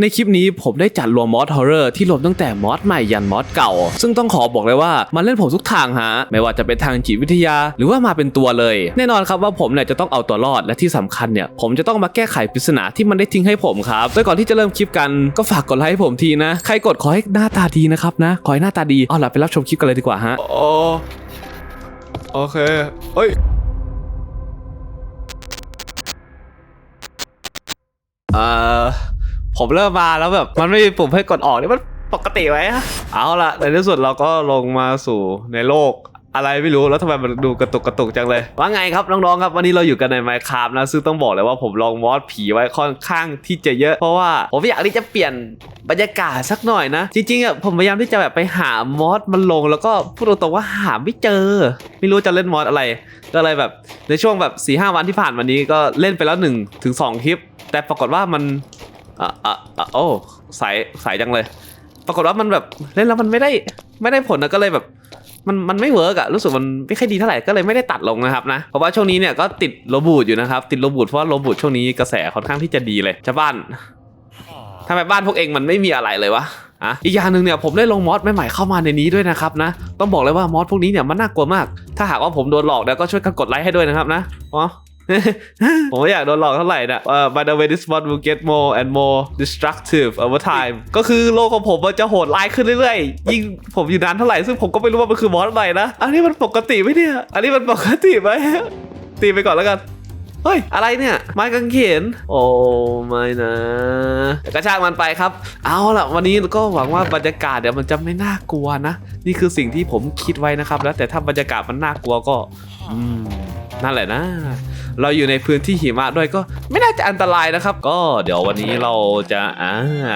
ในคลิปนี้ผมได้จัดรวมมอสฮอร์เรอร์ที่รวมตั้งแต่มอสใหม่ยันมอสเก่า ซึ่งต้องขอบอกเลยว่ามันเล่นผมทุกทางฮะ ไม่ว่าจะเป็นทางจิตวิทยา หรือว่ามาเป็นตัวเลย แน่นอนครับว่าผมเนี่ยจะต้องเอาตัวรอดและที่สำคัญเนี่ยผมจะต้องมาแก้ไขปริศนาที่มันได้ทิ้งให้ผมครับโดยก่อนที่จะเริ่มคลิปกันก็ฝากกดไลค์ให้ผมทีนะ ใครกดขอให้หน้าตาดีนะครับนะ ขอให้หน้าตาดีเอาล่ะไปรับชมคลิปกันเลยดีกว่าฮะโอ้โอเคเอ้ยเออ ผมเริ่มมาแล้วแบบมันไม่มีปุ่มให้กดออกนี่มันปกติไหมอะเอาละในที่สุดเราก็ลงมาสู่ในโลกอะไรไม่รู้แล้วทำไมมันดูกระตุกกระตุกจังเลย ว่าไงครับน้องๆครับวันนี้เราอยู่กันใน Minecraft นะ ซึ่งต้องบอกเลยว่าผมลองมอสผีไว้ค่อนข้างที่จะเยอะ เพราะว่าผมอยากที่จะเปลี่ยนบรรยากาศสักหน่อยนะ จริงๆอะผมพยายามที่จะแบบไปหามอสมันลง แล้วก็พูดตรงๆว่าหาไม่เจอ ไม่รู้จะเล่นมอสอะไร ก็เลยแบบในช่วงแบบ4ีหวันที่ผ่านมานี้ก็เล่นไปแล้ว1ถึง2คลิป แต่ปรากฏว่ามัน อะอะอะโอ้สายสายจังเลย ปรากฏว่ามันแบบเล่นแล้วมันไม่ได้ไม่ได้ผลนะก็เลยแบบ มันมันไม่เวิร์กอะรู้สึกมันไม่ค่อยดีเท่าไหร่ก็เลยไม่ได้ตัดลงนะครับนะเพราะว่าช่วงนี้เนี่ยก็ติดโรบูดอยู่นะครับ ติดโรบูดเพราะว่าโรบูดช่วงนี้กระแสค่อนข้างที่จะดีเลยชาวบ้านทำไมบ้านพวกเองมันไม่มีอะไรเลยวะอะอีกอย่างหนึ่งเนี่ยผมได้ลงมอสใหม่ๆเข้ามาในนี้ด้วยนะครับนะ ต้องบอกเลยว่ามอสพวกนี้เนี่ยมันน่ากลัวมาก ถ้าหากว่าผมโดนหลอกเนี่ยก็ช่วยกันกดไลค์ให้ด้วยนะครับนะอ๋อ ผมไม่อยากโดนหลอกเท่าไหร่นะเอ่อ by the way this mod will get more and more destructive over time ก็คือโลกของผมมันจะโหดร้ายขึ้นเรื่อยๆ ยิ่งผมอยู่นานเท่าไหร่ ซึ่งผมก็ไม่รู้ว่ามันคือมอสใหม่นะ อันนี้มันปกติไหมเนี่ย อันนี้มันปกติไหม ตีไปก่อนแล้วกันเฮ้ย อะไรเนี่ยไม้กางเขนโอ้ไม่นะกระชากมันไปครับ เอาล่ะ วันนี้ก็หวังว่าบรรยากาศเดี๋ยวมันจะไม่น่ากลัวนะ นี่คือสิ่งที่ผมคิดไว้นะครับ แล้วแต่ถ้าบรรยากาศมันน่ากลัวก็อืมนั่นแหละนะ เราอยู่ในพื้นที่หิมะด้วยก็ไม่น่าจะอันตรายนะครับ ก็เดี๋ยววันนี้เราจะอ่า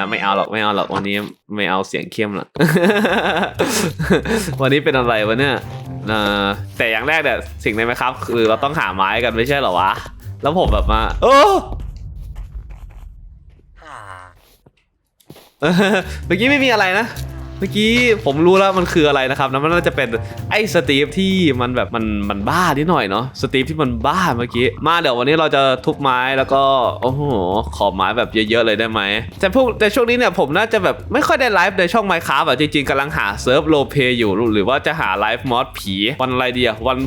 ไม่เอาหรอกไม่เอาหรอกวันนี้ไม่เอาเสียงเข้มหรอก วันนี้เป็นอะไรวะเนี่ยเอ่อแต่อย่างแรกเนี่ยสิ่งในไหมครับ คือเราต้องหาไม้กันไม่ใช่เหรอวะ แล้วผมแบบมาโอ้เมื่อกี้ไม่มีอะไรนะ เมื่อกี้ผมรู้แล้วมันคืออะไรนะครับนะมันน่าจะเป็นไอ้สตีฟที่มันแบบมันมันบ้านิดหน่อยเนาะสตีฟที่มันบ้าเมื่อกี้มาเดี๋ยววันนี้เราจะทุบไม้แล้วก็โอ้โหขอไม้แบบเยอะๆเลยได้ไหมแต่พวกแต่ช่วงนี้เนี่ยผมน่าจะแบบไม่ค่อยได้ไลฟ์ในช่องไมค์ค a f t อะจริงๆกำลังหาเซิร์ฟโลเปอยู่หรือว่าจะหาไลฟ์มอสผีวันอะไรดีอะวัน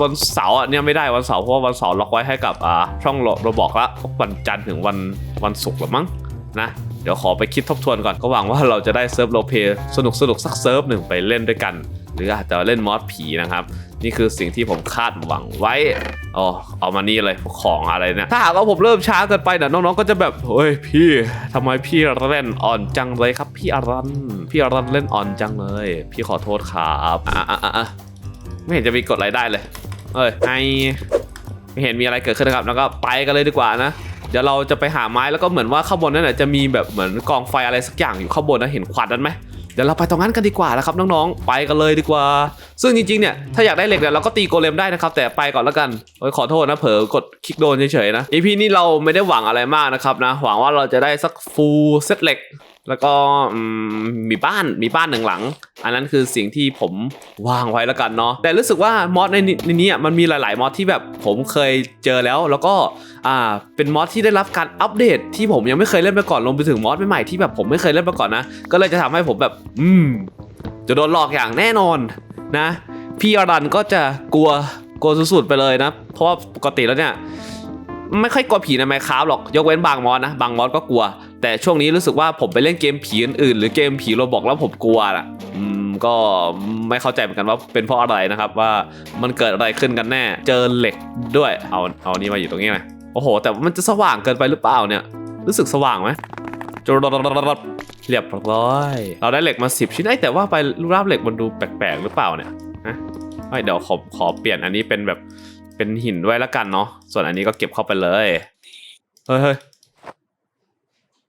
วันเสาร์อะเนี่ยไม่ได้วันเสาร์เพราะว่าวันเสาร์ล็อกไว้ให้กับอ่าช่องโรบอกละวันจันทร์ถึงวันวันศุกร์หรือมั้งนะ ดี๋ยวขอไปคิดทบทวนก่อนก็หวังว่าเราจะได้เซิร์ฟโลเปสนุกสนุกสักเซิร์ฟหนึ่งไปเล่นด้วยกัน หรืออาจจะเล่นมอสผีนะครับ นี่คือสิ่งที่ผมคาดหวังไว้อ๋อเอามานี่เลยของอะไรเนี่ยถ้าหากว่าผมเริ่มช้าเกินไปเนี่ยน้องๆก็จะแบบเฮ้ยพี่ทำไมพี่เล่นอ่อนจังเลยครับ พี่อารันพี่อารันเล่นอ่อนจังเลย พี่ขอโทษครับอะอะอะอะไม่เห็นจะมีกดอะไรได้เลยเอ้ยไอไม่เห็นมีอะไรเกิดขึ้นนะครับ แล้วก็ไปกันเลยดีกว่านะ เดี๋ยวเราจะไปหาไม้แล้วก็เหมือนว่าข้างบนนั่นแหละจะมีแบบเหมือนกองไฟอะไรสักอย่างอยู่ข้างบนนะเห็นควันนั้นไหมเดี๋ยวเราไปตรงนั้นกันดีกว่านะครับน้องๆไปกันเลยดีกว่า ซึ่งจริงๆเนี่ยถ้าอยากได้เหล็กเนี่ยเราก็ตีโกเลมได้นะครับแต่ไปก่อนแล้วกันโอ้ยขอโทษนะเผลอกดคลิกโดนเฉยๆนะ EP นี้เราไม่ได้หวังอะไรมากนะครับนะหวังว่าเราจะได้สักฟูลเซตเหล็ก แล้วก็มีบ้านมีบ้านหนึ่งหลัง อันนั้นคือสิ่งที่ผมวางไว้แล้วกันเนาะแต่รู้สึกว่ามอสในนี้ในนี้มันมีหลาย ๆมอสที่แบบผมเคยเจอแล้ว แล้วก็อ่าเป็นมอสที่ได้รับการอัปเดต ที่ผมยังไม่เคยเล่นมาก่อนรวมไปถึงมอสใหม่ๆที่แบบผมไม่เคยเล่นมาก่อนนะ ก็เลยจะทำให้ผมแบบ อืม จะโดนหลอกอย่างแน่นอนนะ พี่อรันก็จะกลัวกลัวสุดๆไปเลยนะ เพราะว่าปกติแล้วเนี่ยไม่ค่อยกลัวผีในไมค์ค a f t หรอกยกเว้นบางมอสนะ บางมอสก็กลัว แต่ช่วงนี้รู้สึกว่าผมไปเล่นเกมผีอื่นๆหรือเกมผีโรบอกแล้วผมกลัวอะอืมก็ไม่เข้าใจเหมือนกันว่าเป็นเพราะอะไรนะครับว่ามันเกิดอะไรขึ้นกันแน่ เจอเหล็กด้วยเอาเอานี่มาอยู่ตรงนี้ไหมโอ้โห แต่มันจะสว่างเกินไปหรือเปล่าเนี่ย รู้สึกสว่างไหมจรดเรียบร้อย เราได้เหล็กมา 10 ชิ้นไอ้แต่ว่าไปรูปร่างเหล็กมันดูแปลกๆหรือเปล่าเนี่ยฮะเอ้เดี๋ยวขอขอเปลี่ยนอันนี้เป็นแบบเป็นหินด้วยแล้วกันเนาะส่วนอันนี้ก็เก็บเข้าไปเลยเฮ้ย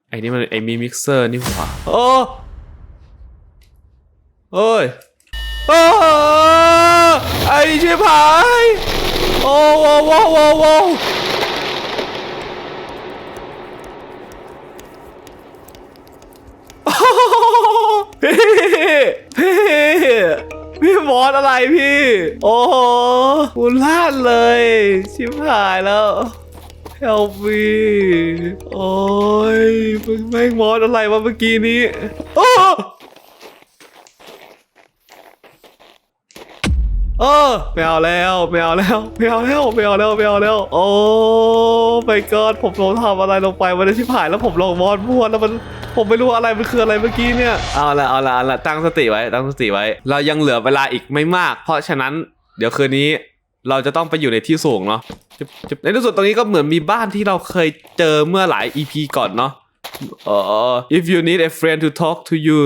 ไอ้นี่มันไอ้มีมิกเซอร์นี่หว่าโอ้เฮ้ยโอ้ไอ้ชิบหายโอ้โว้โว้โว้โว้พี่พี่พี่บอสอะไรพี่ โอ้โหคุณพลาดเลย ชิบหายแล้ว help me โอ้ยมึงแม่งมอสอะไรวะเมื่อกี้นี้โอ้เออไม่เอาแล้วไม่เอาแล้วไม่เอาแล้วไม่เอาแล้วไม่เอาแล้ว โอ้ไปกอดผมลงทำอะไรลงไปวันนี้ที่ผ่านแล้วผมลงมอสมั่วแล้วมันผมไม่รู้อะไรมันคืออะไรเมื่อกี้เนี่ยเอาละเอาละเอาละตั้งสติไว้ตั้งสติไว้ เรายังเหลือเวลาอีกไม่มาก เพราะฉะนั้น เดี๋ยวคืนนี้เราจะต้องไปอยู่ในที่สูงเนาะ จึ๊บจึ๊บในที่สุดตรงนี้ก็เหมือนมีบ้านที่เราเคยเจอเมื่อหลาย EP ก่อนเนาะเอ่อ if you need a friend to talk to you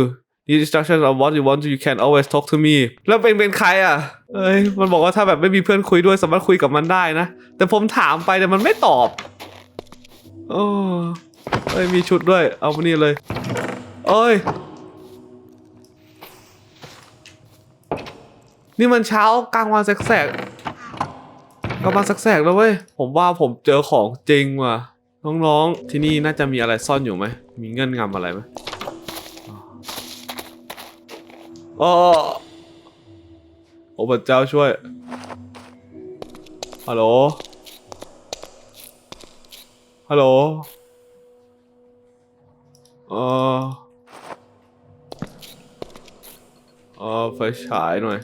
need instructions on what you want to you can always talk to me แล้วเป็นเป็นใครอะ เอ้ยมันบอกว่าถ้าแบบไม่มีเพื่อนคุยด้วยสามารถคุยกับมันได้นะ แต่ผมถามไปแต่มันไม่ตอบโอ้เอ้ยมีชุดด้วย เอามานี่เลยเอ้ย นี่มันเช้ากลางวันแสกๆ กำลังแสกแล้วเว้ย ผมว่าผมเจอของจริงว่ะ น้องๆ ที่นี่น่าจะมีอะไรซ่อนอยู่ไหม มีเงื่อนงำอะไรไหมอ๋อโอ้พระเจ้าช่วย ฮัลโหล ฮัลโหลเออเออไฟฉายหน่อย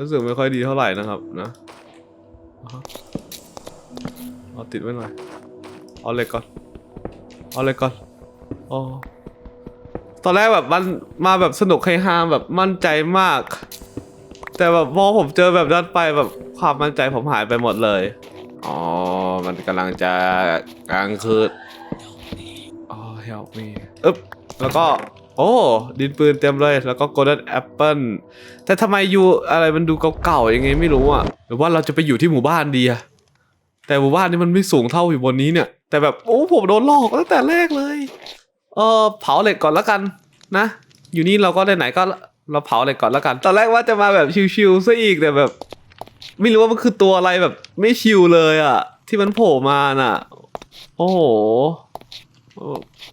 รู้สึกไม่ค่อยดีเท่าไหร่นะครับนะเอาติดไว้หน่อย เอาเหล็กก่อน เอาเหล็กก่อนอ๋อตอนแรกแบบมันมาแบบสนุกเฮฮาแบบมั่นใจมาก แต่แบบพอผมเจอแบบนั้นไปแบบความมั่นใจผมหายไปหมดเลย อ๋อ มันกำลังจะกลางคืนอ๋อ help me อึ๊บ แล้วก็ โอ้ ดินปืนเต็มเลย แล้วก็ golden apple แต่ทำไมอยู่อะไรมันดูเก่าๆยังไงไม่รู้อะหรือว่าเราจะไปอยู่ที่หมู่บ้านดีอะแต่หมู่บ้านนี้มันไม่สูงเท่าอยู่บนนี้เนี่ย แต่แบบโอ้ผมโดนหลอกตั้งแต่แรกเลย เออเผาเหล็กก่อนแล้วกันนะ อยู่นี่เราก็ไหนๆก็เราเผาเหล็กก่อนแล้วกัน ตอนแรกว่าจะมาแบบชิวๆซะอีกแต่แบบ ไม่รู้ว่ามันคือตัวอะไรแบบไม่ชิวเลยอะ ที่มันโผล่มาน่ะ โอ้โห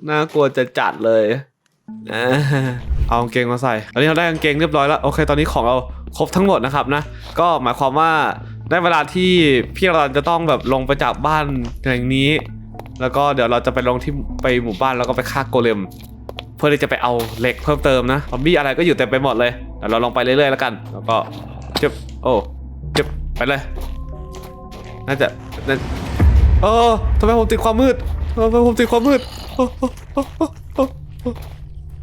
น่ากลัวจะจัดเลย อ่าเอากางเกงมาใส่ตอนนี้เราได้กางเกงเรียบร้อยแล้วโอเคตอนนี้ของเราครบทั้งหมดนะครับนะ ก็หมายความว่าได้เวลาที่พี่เราจะต้องแบบลงไปจากบ้านแห่งนี้ แล้วก็เดี๋ยวเราจะไปลงที่ไปหมู่บ้านแล้วก็ไปฆ่าโกเลมเพื่อที่จะไปเอาเหล็กเพิ่มเติมนะซอมบี้อะไรก็อยู่เต็มไปหมดเลยเดี๋ยวเราลงไปเรื่อยๆแล้วกัน แล้วก็จึบโอ้จึบไปเลยน่าจะน่าเออทำไมผมติดความมืดทำไมผมติดความมืดโอ้โอ้โอ้โอ้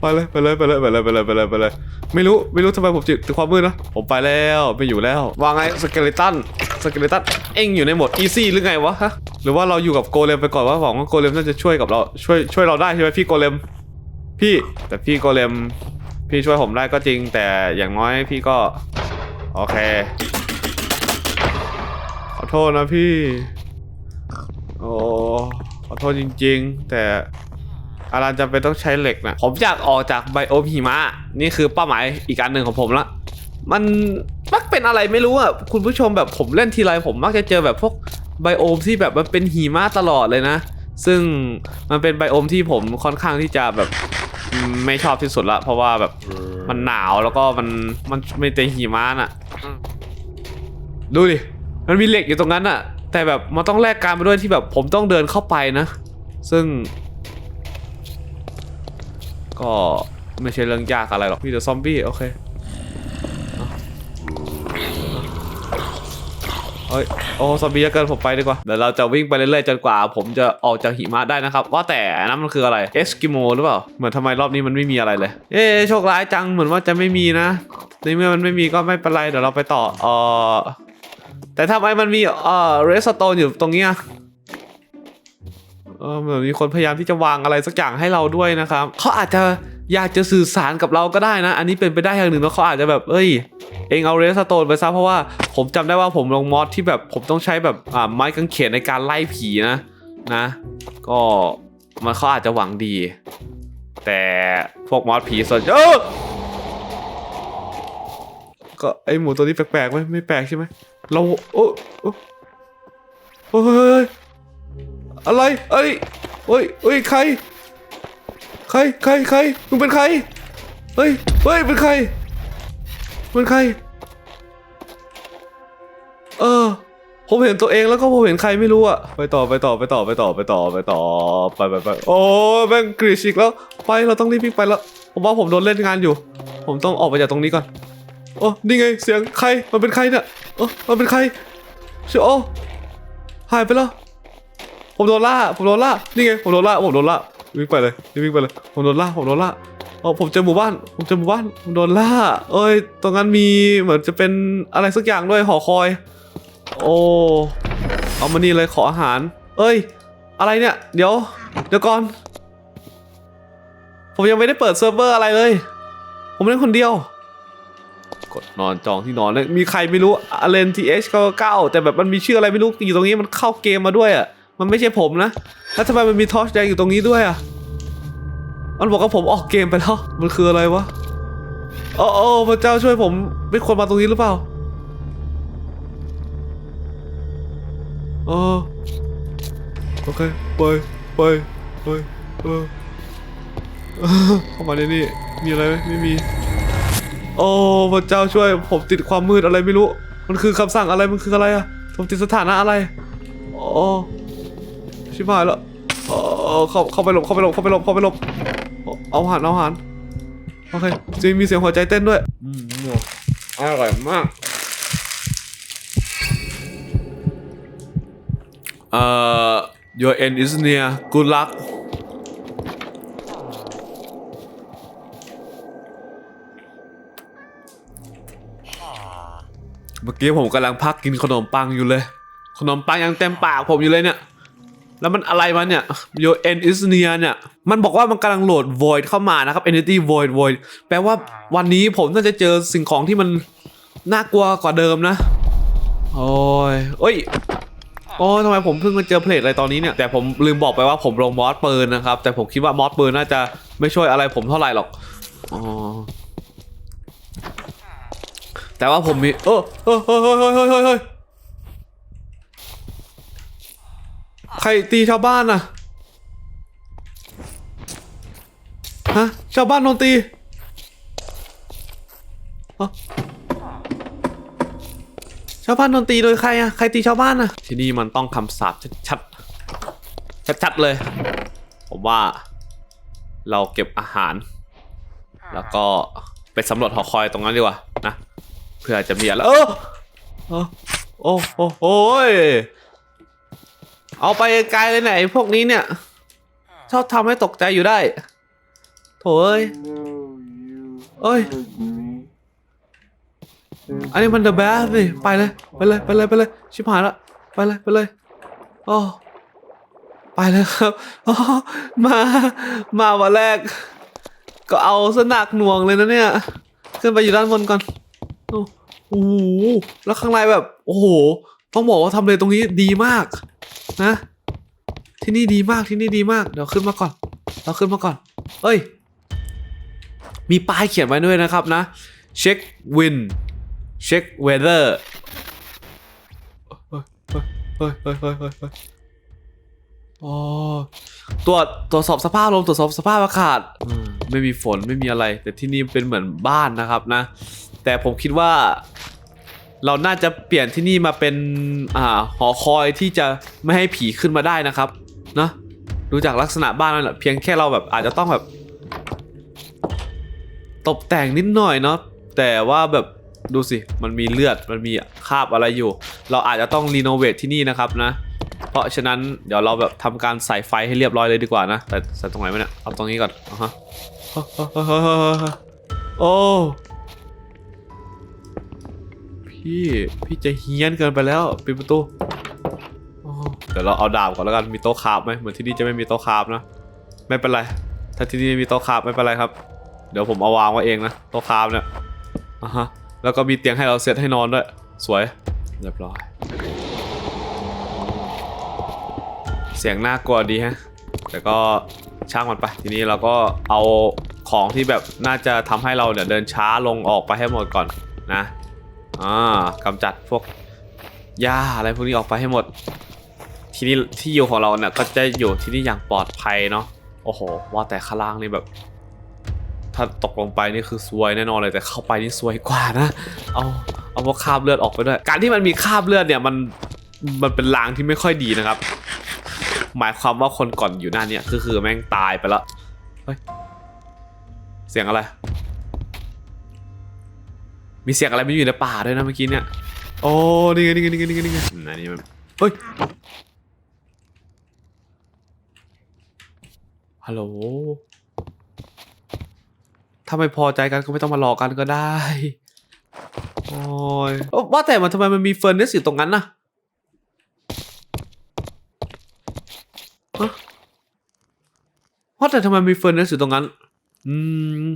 ไปเลยไปเลยไปเลยไปเลยไปเลยไปเลยไปเลยไม่รู้ไม่รู้ทำไมผมติดติดความมืดนะผมไปแล้วไม่อยู่แล้วว่าไงสเกเลตันสเกเลตันเอ็งอยู่ในโหมดอีซี่หรือไงวะฮะหรือว่าเราอยู่กับโกเลมไปก่อนว่าหวังว่าโกเลมน่าจะช่วยกับเราช่วยช่วยเราได้ใช่ไหมพี่โกเลม พี่แต่พี่โกเลม พี่ช่วยผมได้ก็จริง แต่อย่างน้อยพี่ก็โอเค ขอโทษนะพี่โอ้ขอโทษจริง ๆ แต่ อารันจำเป็นต้องใช้เหล็กนะผมอยากออกจากไบโอมหิมะนี่คือเป้าหมายอีกอันหนึ่งของผมละมันมักเป็นอะไรไม่รู้อะคุณผู้ชมแบบผมเล่นทีไรผมมักจะเจอแบบพวกไบโอมที่แบบมันเป็นหิมะตลอดเลยนะ ซึ่งมันเป็นไบโอมที่ผมค่อนข้างที่จะแบบไม่ชอบที่สุดละ เพราะว่าแบบมันหนาวแล้วก็มันมันไม่เต็หิมะน่ะ ดูดิ มันมีเหล็กอยู่ตรงนั้นน่ะ แต่แบบมันต้องแลกการไปด้วยที่แบบผมต้องเดินเข้าไปนะ ซึ่ง ก็ไม่ใช่เรื่องยากอะไรหรอกพี่เดอะซอมบี้โอเคเอ้ยโอ้ซอมบี้เยอะเกินผมไปดีกว่าเดี๋ยวเราจะวิ่งไปเรื่อยๆจนกว่า ผมจะออกจากหิมะได้นะครับ ว่าแต่นั้นมันคืออะไรเอสกิโมหรือเปล่าเหมือนทำไมรอบนี้มันไม่มีอะไรเลย เอ๊โชคร้ายจังเหมือนว่าจะไม่มีนะในเมื่อมันไม่มีก็ไม่เป็นไรเดี๋ยวเราไปต่อเออแต่ทำไมมันมีเอ่อเรสโตนอยู่ตรงเนี้ย เออเหมือนมีคนพยายามที่จะวางอะไรสักอย่างให้เราด้วยนะครับเขาอาจจะอยากจะสื่อสารกับเราก็ได้นะ อันนี้เป็นไปได้อย่างหนึ่งแล้วเขาอาจจะแบบ เอ้ย เองเอาเรสโตนไปซะเพราะว่าผมจำได้ว่าผมลงมอสที่แบบผมต้องใช้แบบอ่าไม้กางเขนในการไล่ผีนะนะ ก็มันเขาอาจจะหวังดี แต่พวกมอสผีส่วนเออก็ไอหมูตัวนี้แปลกๆไหมไม่แปลกใช่ไหมเราโอ้โอ้โอ้เฮ้ย อะไรเอ้ยเฮ้ยเฮ้ยใคร ใครใครใครมึงเป็นใครเฮ้ยเฮ้ยเป็นใครเป็นใคร เออ ผมเห็นตัวเองแล้วก็ผมเห็นใครไม่รู้อะไปต่อไปต่อไปต่อไปต่อไปต่อไปต่อไปไปไปโอ้แม่งกรีชอีกแล้ว ไปเราต้องรีบวิ่งไปแล้วผมว่าผมโดนเล่นงานอยู่ ผมต้องออกไปจากตรงนี้ก่อนโอ้นี่ไงเสียงใครมันเป็นใครเนี่ยเออมันเป็นใครเชื่อโอ้หายไปแล้ว ผมโดนล่าผมโดนล่านี่ไงผมโดนล่าผมโดนล่าวิ่งไปเลยวิ่งไปเลยผมโดนล่าผมโดนล่าอ๋อผมเจอหมู่บ้าน ผมเจอหมู่บ้านผมโดนล่า เอ้ยตรงนั้นมีเหมือนจะเป็นอะไรสักอย่างด้วยหอคอย โอ้เอามานี่เลยขออาหาร เอ้ย อะไรเนี่ย เดี๋ยว เดี๋ยวก่อน ผมยังไม่ได้เปิดเซิร์ฟเวอร์อะไรเลย ผมเล่นคนเดียว กดนอนจองที่นอนเลยมีใครไม่รู้อเลนทีเอชเก้าแต่แบบมันมีชื่ออะไรไม่รู้อยู่ตรงนี้มันเข้าเกมมาด้วยอะ มันไม่ใช่ผมนะ แล้วทำไมมันมีทอชแดงอยู่ตรงนี้ด้วยอะ มันบอกว่าผมออกเกมไปแล้ว มันคืออะไรวะโอ้โอ้พระเจ้าช่วยผมไม่ควรมาตรงนี้หรือเปล่าเออโอเค ไป ไป ไปเออเออเข้ามาในนี่ มีอะไรไหมไม่มี โอ้พระเจ้าช่วย ผมติดความมืดอะไรไม่รู้ มันคือคำสั่งอะไร มันคืออะไรอะผมติดสถานะอะไร โอ้ ชิบหายแล้วโอ้เข้าเข้าไปหลบเข้าไปหลบเข้าไปหลบเข้าไปหลบโอ้เอาอาหารเอาอาหารโอเคจริงมีเสียงหัวใจเต้นด้วยอืมอร่อยมากเอ่อ your end is near good luck เมื่อกี้ผมกำลังพักกินขนมปังอยู่เลย ขนมปังยังเต็มปากผมอยู่เลยเนี่ย แล้วมันอะไรมาเนี่ย Your end is near เนี่ย มันบอกว่ามันกำลังโหลด void เข้ามานะครับ entity void void แปลว่าวันนี้ผมน่าจะเจอสิ่งของที่มันน่ากลัวกว่าเดิมนะ โอ้ยเอ้ยโอ้ยทำไมผมเพิ่งมาเจอเพลทอะไรตอนนี้เนี่ย แต่ผมลืมบอกไปว่าผมลงมอสปืนนะครับ แต่ผมคิดว่ามอสปืนน่าจะไม่ช่วยอะไรผมเท่าไหร่หรอก อ๋อ แต่ว่าผมมี เออเออเฮ้ยเฮ้ยเฮ้ยเฮ้ยเฮ้ยเฮ้ย ใครตีชาวบ้านน่ะฮะ ชาวบ้านโดนตีเอ้าชาวบ้านโดนตีโดยใครอะใครตีชาวบ้านอะที่นี่มันต้องคำสาปชัดๆ ชัดๆ เลย ผมว่า เราเก็บอาหาร แล้วก็ไปสำรวจหอคอยตรงนั้นดีกว่านะ เพื่อจะมีอะไรเออเออโอ้โอ้โอ้ย เอาไปไกลเลยไหนยไอ้พวกนี้เนี่ย ชอบทำให้ตกใจอยู่ได้ โถ่เอ้ยเอ้ย อันนี้มันเดอะแบสสิไปเลย ไปเลย ไปเลย ไปเลย ชิบหายละ ไปเลย ไปเลยโอ้ไปเลยครับอ๋อมา มาวันแรก ก็เอาสนักหน่วงเลยนะเนี่ย ขึ้นไปอยู่ด้านบนก่อน โอ้โอ้โหแล้วข้างในแบบ โอ้โห ต้องบอกว่าทำเลตรงนี้ดีมาก นะ ที่นี่ดีมากที่นี่ดีมาก เดี๋ยวขึ้นมาก่อน เราขึ้นมาก่อนเฮ้ย มีป้ายเขียนไว้ด้วยนะครับนะ เช็ควิน เช็คเวเดอร์เฮ้ยเฮ้ยเฮ้ยเฮ้ยเฮ้ยเฮ้ยอ๋อตรวจตรวจสอบสภาพลมตรวจสอบสภาพอากาศไม่มีฝนไม่มีอะไร แต่ที่นี่เป็นเหมือนบ้านนะครับนะ แต่ผมคิดว่า เราน่าจะเปลี่ยนที่นี่มาเป็นอ่าหอคอยที่จะไม่ให้ผีขึ้นมาได้นะครับนะดูจากลักษณะบ้านนั่นแหละเพียงแค่เราแบบอาจจะต้องแบบ ตกแต่งนิดหน่อยเนาะแต่ว่าแบบดูสิมันมีเลือดมันมีคราบอะไรอยู่ เราอาจจะต้องรีโนเวทที่นี่นะครับนะ เพราะฉะนั้นเดี๋ยวเราแบบทำการใส่ไฟให้เรียบร้อยเลยดีกว่านะแต่ใส่ตรงไหนวะเนี่ยเอาตรงนี้ก่อนอะฮะโอ้ พี่พี่จะเฮี้ยนเกินไปแล้วปิดประตูโอ้เดี๋ยวเราเอาดาบก่อนแล้วกันมีโต๊ะคาบไหมเหมือนที่นี่จะไม่มีโต๊ะคาบนะไม่เป็นไร ถ้าที่นี่มีโต๊ะคาบไม่เป็นไรครับ เดี๋ยวผมเอาวางไว้เองนะโต๊ะคาบเนี่ยอะฮะแล้วก็มีเตียงให้เราเซตให้นอนด้วยสวยเรียบร้อย เสียงน่ากลัวดีฮะแต่ก็ช่างมันไปทีนี้เราก็เอาของที่แบบน่าจะทำให้เราเนี่ยเดินช้าลงออกไปให้หมดก่อนนะ อ่ากำจัดพวกหญ้าอะไรพวกนี้ออกไปให้หมด ที่นี้ที่อยู่ของเราเนี่ยก็จะอยู่ที่นี่อย่างปลอดภัยเนาะโอ้โห ว่าแต่ข้างล่างนี่แบบ ถ้าตกลงไปนี่คือซวยแน่นอนเลยแต่เข้าไปนี่ซวยกว่านะ เอาเอาพวกคราบเลือดออกไปด้วย การที่มันมีคราบเลือดเนี่ยมันมันเป็นลางที่ไม่ค่อยดีนะครับ หมายความว่าคนก่อนอยู่หน้าเนี่ยคือคือแม่งตายไปแล้วเฮ้ยเสียงอะไร มีเสียงอะไรไม่อยู่ในป่าด้วยนะเมื่อกี้เนี่ย โอ้ นี่ไงนี่ไงนี่ไงนี่ไงนี่ไงอันนี้มันเฮ้ย ฮัลโหล ถ้าไม่พอใจกันก็ไม่ต้องมาหลอกกันก็ได้ โอ้ยเอ้าว่าแต่มันทำไมมันมีเฟอร์เนสอยู่ตรงนั้นน่ะฮะว่าแต่ทำไมมีเฟอร์เนสอยู่ตรงนั้น อืม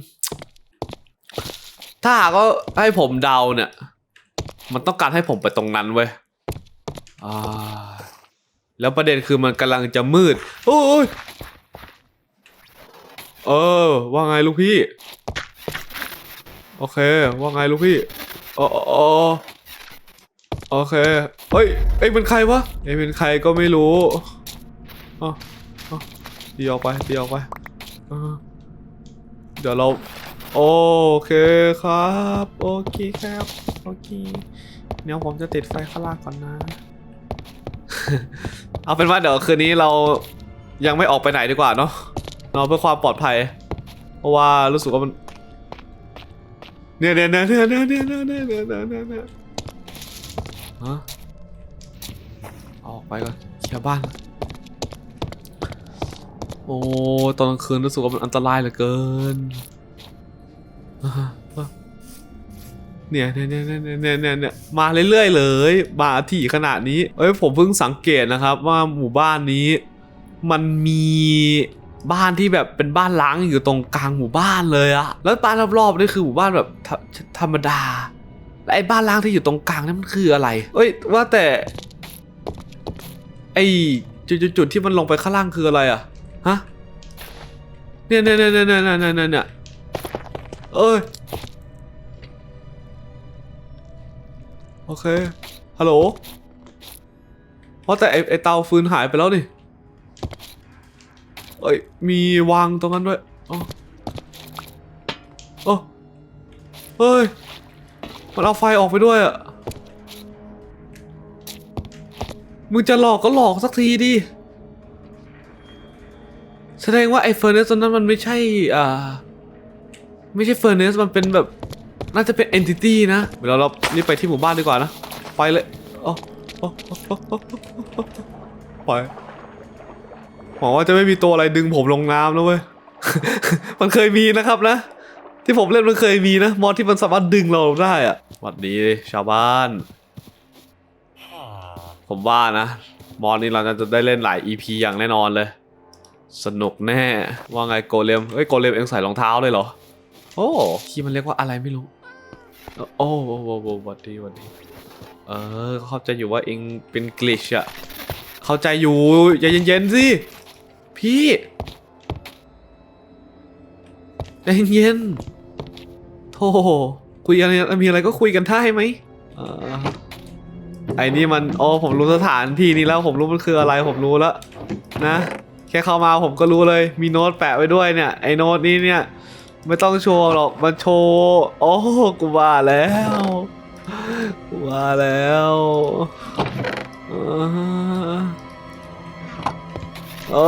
ถ้าหากว่าให้ผมเดาเนี่ย มันต้องการให้ผมไปตรงนั้นเว้ยอ่าแล้วประเด็นคือมันกำลังจะมืดโอ้ยเออ ว่าไงลูกพี่ โอเค ว่าไงลูกพี่อ๋อโอเคเฮ้ยเอ้ยเป็นใครวะเอ้ยเป็นใครก็ไม่รู้อ๋ออ๋อตีออกไปตีออกไปเดี๋ยวเรา โอเคครับ โอเคครับ โอเค เดี๋ยวผมจะติดไฟข้างล่างก่อนนะ เอาเป็นว่าเดี๋ยวคืนนี้เรายังไม่ออกไปไหนดีกว่าเนาะนอนเพื่อความปลอดภัย เพราะว่ารู้สึกว่ามันเนี่ยเนี่ยเนี่ยเนี่ยเนี่ยเนี่ยเนี่ยเนี่ยเนี่ยเนี่ยเนี่ยเนี่ยฮะออกไปก่อนเคลียร์บ้าน โอ้ตอนกลางคืนรู้สึกว่ามันอันตรายเหลือเกิน เนี่ยเนี่ยเนี่ยเนี่ยเนี่ยเนี่ยมาเรื่อยๆเลยมาถี่ขนาดนี้ เอ้ยผมเพิ่งสังเกตนะครับว่าหมู่บ้านนี้ มันมีบ้านที่แบบเป็นบ้านล้างอยู่ตรงกลางหมู่บ้านเลยอะแล้วบ้านรอบๆนี่คือหมู่บ้านแบบธรธรรมดาและไอ้บ้านล้างที่อยู่ตรงกลางนั่นมันคืออะไร เอ้ยว่าแต่ ไอ้จุดๆที่มันลงไปข้างล่างคืออะไรอะฮะเนี่ยเนี่ยเนี่ยเนี่ยเนี่ยเนี่ย เอ้ย โอเค ฮัลโหลว่าะแต่ไอไอเตาฟืนหายไปแล้วนี่ เอ้ย มีวางตรงนั้นด้วยอ๋อโอ้เฮ้ย มันเอาไฟออกไปด้วยอะมึงจะหลอกก็หลอกสักทีดิ แสดงว่าไอ้เฟอร์เนสตอนนั้นมันไม่ใช่ อ่า ไม่ใช่เฟอร์เนสมันเป็นแบบ น่าจะเป็นเอนติตี้นะ เดี๋ยวเรารีบไปที่หมู่บ้านดีกว่านะ ไปเลยโอ้โอ้โอ้โอ้โอ้โอ้ไปหวังว่าจะไม่มีตัวอะไรดึงผมลงน้ำนะเว้ย มันเคยมีนะครับนะ ที่ผมเล่นมันเคยมีนะ มอดที่มันสามารถดึงเราได้อะสวัสดีชาวบ้าน ผมว่านะ มอดนี้เราจะได้เล่นหลาย EP อย่างแน่นอนเลย สนุกแน่ ว่าไงโกเลมเอ้ยโกเลมเองใส่รองเท้าเลยเหรอ โอ้ที่มันเรียกว่าอะไรไม่รู้ โอ้โอ้โอ้โอ้วัดดีวัดดีเออเข้าใจอยู่ว่าเองเป็นกลิชอะเข้าใจอยู่อย่าเย็นๆสิ พี่ใจเย็นๆโธ่คุยอะไรมีอะไรก็คุยกันได้ไหมออไอ้นี่มันอ๋อผมรู้สถานที่นี้แล้วผมรู้มันคืออะไรผมรู้แล้วนะ แค่เข้ามาผมก็รู้เลยมีโน้ตแปะไว้ด้วยเนี่ยไอ้โน้ตนี้เนี่ย ไม่ต้องโชว์หรอกมันโชว์ โอ้กูว่าแล้ว กูว่าแล้วออโอ้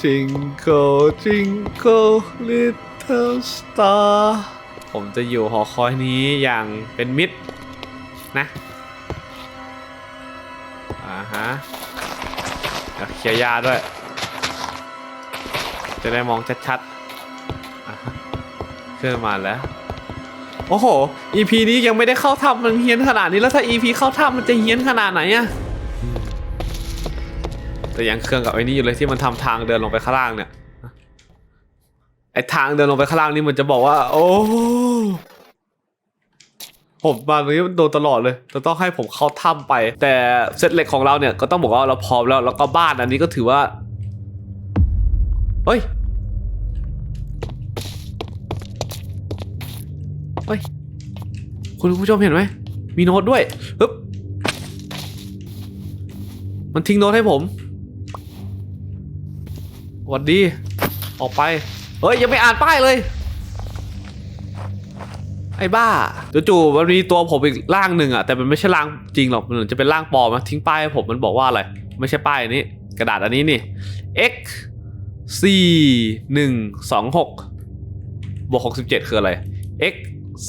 Twinkle Twinkle Little Star ผมจะอยู่หอคอยนี้อย่างเป็นมิตรนะอ่าฮะเดี๋ยวเคลียร์ยาด้วย จะได้มองชัดๆ เครื่อมาแล้ว โอ้โห EP นี้ยังไม่ได้เข้าถ้ำมันเฮี้ยนขนาดนี้แล้วถ้า EP เข้าถ้ำมันจะเฮี้ยนขนาดไหนอะแต่ยังเครื่องกับไอ้นี่อยู่เลยที่มันทำทางเดินลงไปข้างล่างเนี่ยไอ้ทางเดินลงไปข้างล่างนี่มันจะบอกว่า โอ้ผมมาตรงนี้มันโดนตลอดเลยจะต้องให้ผมเข้าถ้ำไป แต่เซตเหล็กของเราเนี่ยก็ต้องบอกว่าเราพร้อมแล้ว แล้วก็บ้านอันนี้ก็ถือว่าเฮ้ย เฮ้ยคุณผู้ชมเห็นไหม มีโน้ตด้วยฮึบมันทิ้งโน้ตให้ผมหวัดดี ออกไป เฮ้ย ยังไม่อ่านป้ายเลย ไอ้บ้าจู่ๆมันมีตัวผมอีกร่างหนึ่งอะแต่มันไม่ใช่ร่างจริงหรอก มันเหมือนจะเป็นร่างปลอมนะทิ้งป้ายให้ผมมันบอกว่าอะไร ไม่ใช่ป้ายนี้ กระดาษอันนี้นี่ x 4 1 2 6บวก67 คืออะไร x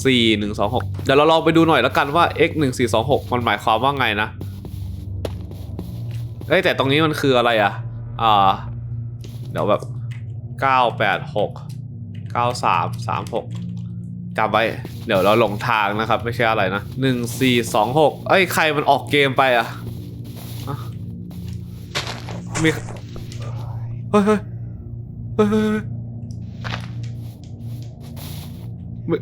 4 1 2 6เดี๋ยวเราลองไปดูหน่อยแล้วกันว่า x 1 4 2 6มันหมายความว่าไงนะเอ้ยแต่ตรงนี้มันคืออะไรอะอ่า เดี๋ยวแบบ9 8 6 9 3 3 6จำไว้ เดี๋ยวเราหลงทางนะครับ ไม่ใช่อะไรนะ1 4 2 6เอ้ยใครมันออกเกมไปอะอะมีเฮ้ยเฮ้ยเฮ้ยเฮ้ย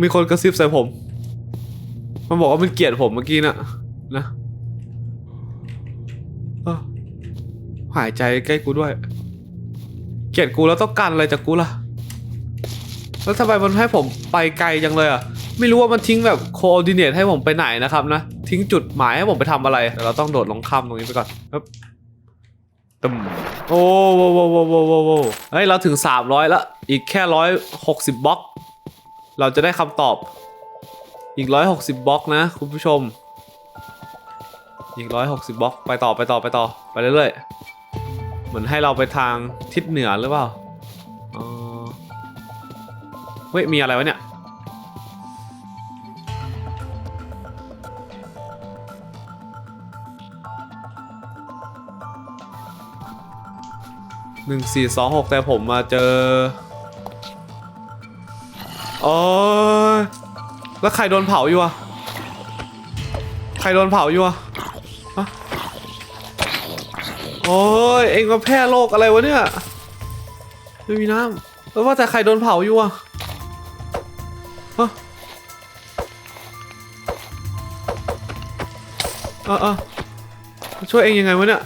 มีคนกระซิบใส่ผม มันบอกว่ามันเกลียดผมเมื่อกี้น่ะนะหายใจใกล้กูด้วย เกลียดกูแล้วต้องการอะไรจากกูล่ะ แล้วทำไมมันให้ผมไปไกลจังเลยอะ ไม่รู้ว่ามันทิ้งแบบโคอ r d ดิเนตให้ผมไปไหนนะครับนะ ทิ้งจุดหมายให้ผมไปทำอะไร แต่เราต้องโดดลงข้ามตรงนี้ไปก่อนครับตึมโอ้โวโวโวโวโวโวเฮ้ย เราถึง 300 แล้ว อีกแค่ 160บล็อก เราจะได้คำตอบอีก 160บล็อกนะคุณผู้ชม อีก 160บล็อกไปต่อไปต่อไปต่อไปเรื่อยๆ เหมือนให้เราไปทางทิศเหนือหรือเปล่าอ๋อเฮ้ยมีอะไรวะเนี่ย หนึ่งสี่สองหกแต่ผมมาเจอ โอ้ยแล้วใครโดนเผาอยู่อะใครโดนเผาอยู่อะฮะโอ้ยเองมาแพร่โรคอะไรวะเนี่ยไม่มีน้ำแล้วว่าแต่ใครโดนเผาอยู่อะฮะเออเออช่วยเองยังไงวะเนี่ย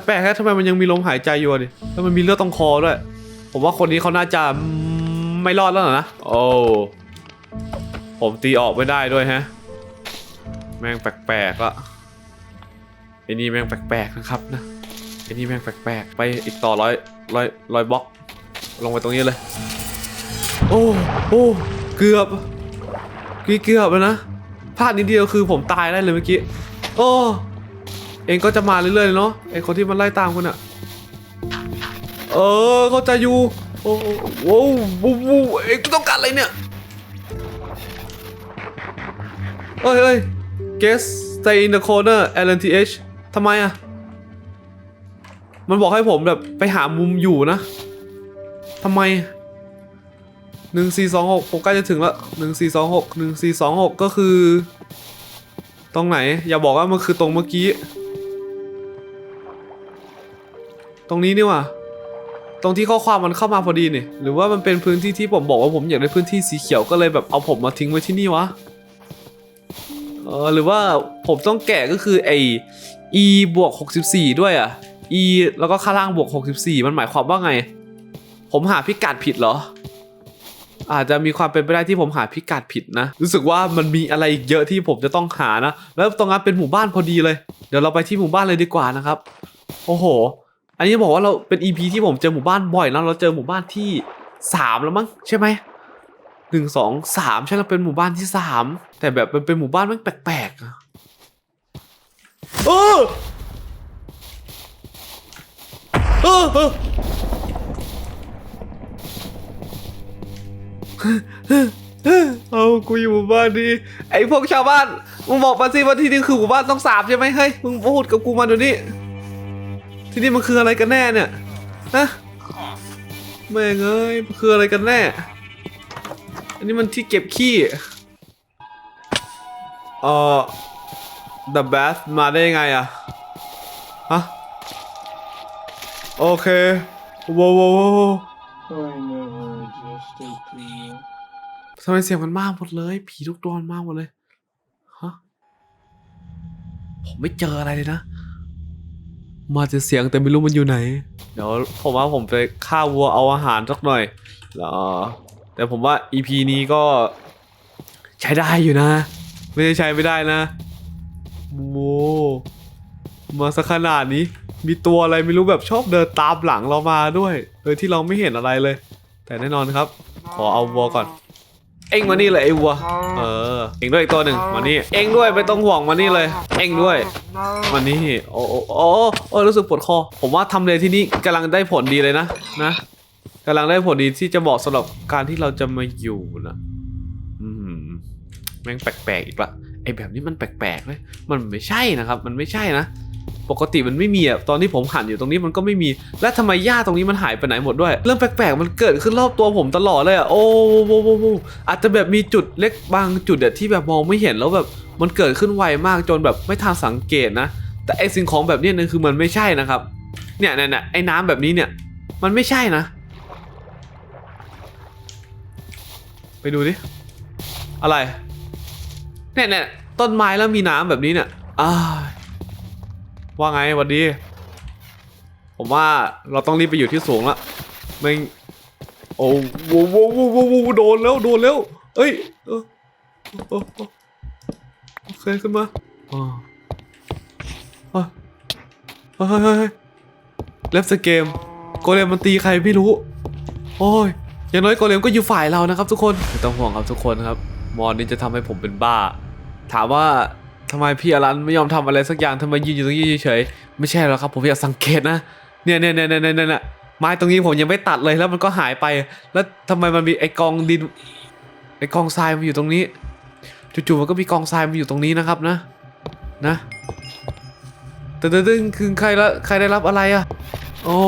แต่แปลกแค่ทำไมมันยังมีลมหายใจอยู่อะดิแล้วมันมีเลือดตรงคอด้วย ผมว่าคนนี้เขาน่าจะไม่รอดแล้วนะ โอ้ ผมตีออกไม่ได้ด้วยฮะ แม่งแปลกๆละไอ้นี่แม่งแปลกๆนะครับนะ ไอ้นี่แม่งแปลกๆ ไปอีกต่อร้อยร้อยร้อยบล็อก ลงไปตรงนี้เลย โอ้ โอ้ เกือบเกือบเกือบแล้วนะ พลาดนิดเดียวคือผมตายได้เลยเมื่อกี้ โอ้ เองก็จะมาเรื่อยๆเนาะไอคนที่มันไล่ตามคุณอะเออเขาใจะอยู่โอ้โหว้วโว้วโว้วเองต้องการอะไรเนี่ยเฮ้ยเฮ้ย guess stay in the corner LNTH ทำไมอะมันบอกให้ผมแบบไปหามุมอยู่นะทำไมหนึ่งสี่สองหกผมใกล้จะถึงล้วหนึ่งสี่สองหกหนึ่งสี่สองหกก็คือ ตรงไหน อย่าบอกว่ามันคือตรงเมื่อกี้ ตรงนี้นี่ว่าตรงที่ข้อความมันเข้ามาพอดีนี่หรือว่ามันเป็นพื้นที่ที่ผมบอกว่าผมอยากได้พื้นที่สีเขียวก็เลยแบบเอาผมมาทิ้งไว้ที่นี่วะเออหรือว่าผมต้องแกะก็คือไอ e บวก64 ด้วยอะ e แล้วก็ข้างล่างบวก64 มันหมายความว่าไง ผมหาพิกัดผิดเหรอ อาจจะมีความเป็นไปได้ที่ผมหาพิกัดผิดนะ รู้สึกว่ามันมีอะไรอีกเยอะที่ผมจะต้องหานะ แล้วตรงนั้นเป็นหมู่บ้านพอดีเลย เดี๋ยวเราไปที่หมู่บ้านเลยดีกว่านะครับ โอ้โห อันนี้บอกว่าเราเป็น EP ที่ผมเจอหมู่บ้านบ่อยแล้วเราเจอหมู่บ้านที่สามแล้วมั้งใช่ไหมหนึ่งสองสามใช่เราเป็นหมู่บ้านที่สามแต่แบบมันเป็นหมู่บ้านม่งแปลกๆอะเออเออเออเอากูอยู่หมู่บ้านนี้ไอพวกชาวบ้านมึงบอกมาสิว่าที่นี่คือหมู่บ้านต้องสาบใช่ไหมเฮ้ยมึงพูดกับกูมาเดี๋ยวนี้ ที่นี่มันคืออะไรกันแน่เนี่ยนะแม่งเอ้ยมันคืออะไรกันแน่ อันนี้มันที่เก็บขี้เอ่อ The Bath มาได้ยังไงอะฮะโอเคว้าวว้าวทำไมเสียงมันมากหมดเลย ผีทุกตัวมันมากหมดเลย ฮะ ผมไม่เจออะไรเลยนะ มาแต่เสียงแต่ไม่รู้มันอยู่ไหน เดี๋ยวผมว่าผมไปฆ่าวัวเอาอาหารสักหน่อยแล้วแต่ผมว่า EP นี้ก็ใช้ได้อยู่นะ ไม่ได้ใช้ไม่ได้นะโวมาสักขนาดนี้ มีตัวอะไรไม่รู้แบบชอบเดินตามหลังเรามาด้วย โดยที่เราไม่เห็นอะไรเลย แต่แน่นอนครับ ขอเอาวัวก่อน เอ็งมานี่เลยไอ้วัว เออ เอ็งด้วยอีกตัวหนึ่งมานี่ เอ็งด้วยไม่ต้องห่วงมานี่เลย เอ็งด้วย มานี่ โอ้โอ้โอ้โอ้รู้สึกปวดคอ ผมว่าทำเลที่นี่กำลังได้ผลดีเลยนะ นะกำลังได้ผลดีที่จะเหมาะสำหรับการที่เราจะมาอยู่นะอืมแม่งแปลกๆอีกละไอ้แบบนี้มันแปลกๆเลยมันไม่ใช่นะครับ มันไม่ใช่นะ ปกติมันไม่มีอะตอนที่ผมหันอยู่ตรงนี้มันก็ไม่มี และทำไมหญ้าตรงนี้มันหายไปไหนหมดด้วย เรื่องแปลกๆมันเกิดขึ้นรอบตัวผมตลอดเลยอะโอ้โหโหโหอาจจะแบบมีจุดเล็กบางจุดเด็ดที่แบบมองไม่เห็นแล้วแบบมันเกิดขึ้นไวมากจนแบบไม่ทันสังเกตนะ แต่ไอสิ่งของแบบนี้นั่นคือมันไม่ใช่นะครับ เนี่ยเนี่ยเนี่ยไอ้น้ำแบบนี้เนี่ย มันไม่ใช่นะ ไปดูดิอะไรเนี่ยเนี่ยต้นไม้แล้วมีน้ำแบบนี้เนี่ยอ้า ว่าไงวันดี ผมว่าเราต้องรีบไปอยู่ที่สูงละไม่งโอ้โหโว้โโว้โว้โดนแล้วโดนแล้วเอ้ยเออเออเออโอเคขึ้นมาอ่าอะเฮ้ยเฮ้ยเฮ้ยเฮ้ยเลฟสเกมโกเลมมันตีใครไม่รู้ โอ้ยอย่างน้อยโกเลมก็อยู่ฝ่ายเรานะครับทุกคนไม่ต้องห่วงครับทุกคนครับ มอนนี้จะทำให้ผมเป็นบ้า ถามว่า ทำไมพี่อรันไม่ยอมทำอะไรสักอย่างทำไมยืนอยู่ตรงนี้เฉยๆไม่ใช่หรอกครับ ผมอยากสังเกตนะเนี่ยเนี่ยเนี่ยเนี่ยเนี่ยเนี่ยไม้ตรงนี้ผมยังไม่ตัดเลยแล้วมันก็หายไป แล้วทำไมมันมีไอกองดินไอกองทรายมันอยู่ตรงนี้จู่ๆมันก็มีกองทรายมันอยู่ตรงนี้นะครับนะ นะตึ้งตึ้งคือใครละใครได้รับอะไรอะโอ้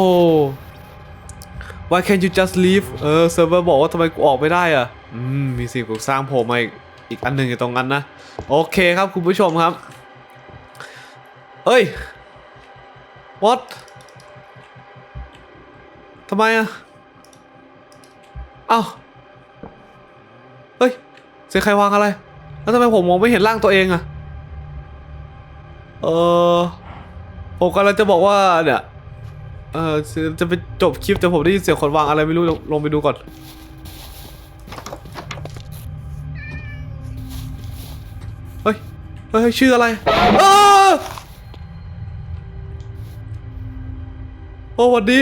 Why can't you just leave เออเซิร์ฟเวอร์บอกว่าทำไมกูออกไม่ได้อะอืมมีสิ่งปลูกสร้างโผล่มาอีก อีกอันหนึ่งอยู่ตรงนั้นนะ โอเคครับคุณผู้ชมครับ เอ้ย what ทำไมอะเอ้าเฮ้ย เสียใครวางอะไร แล้วทำไมผมมองไม่เห็นร่างตัวเองอะเออผมกำลังจะบอกว่าเนี่ย เออจะไปจบคลิปแต่ผมได้ยินเสียงคนวางอะไรไม่รู้ลงลงไปดูก่อน เฮ้ยชื่ออะไรเออโอ้สวัสดี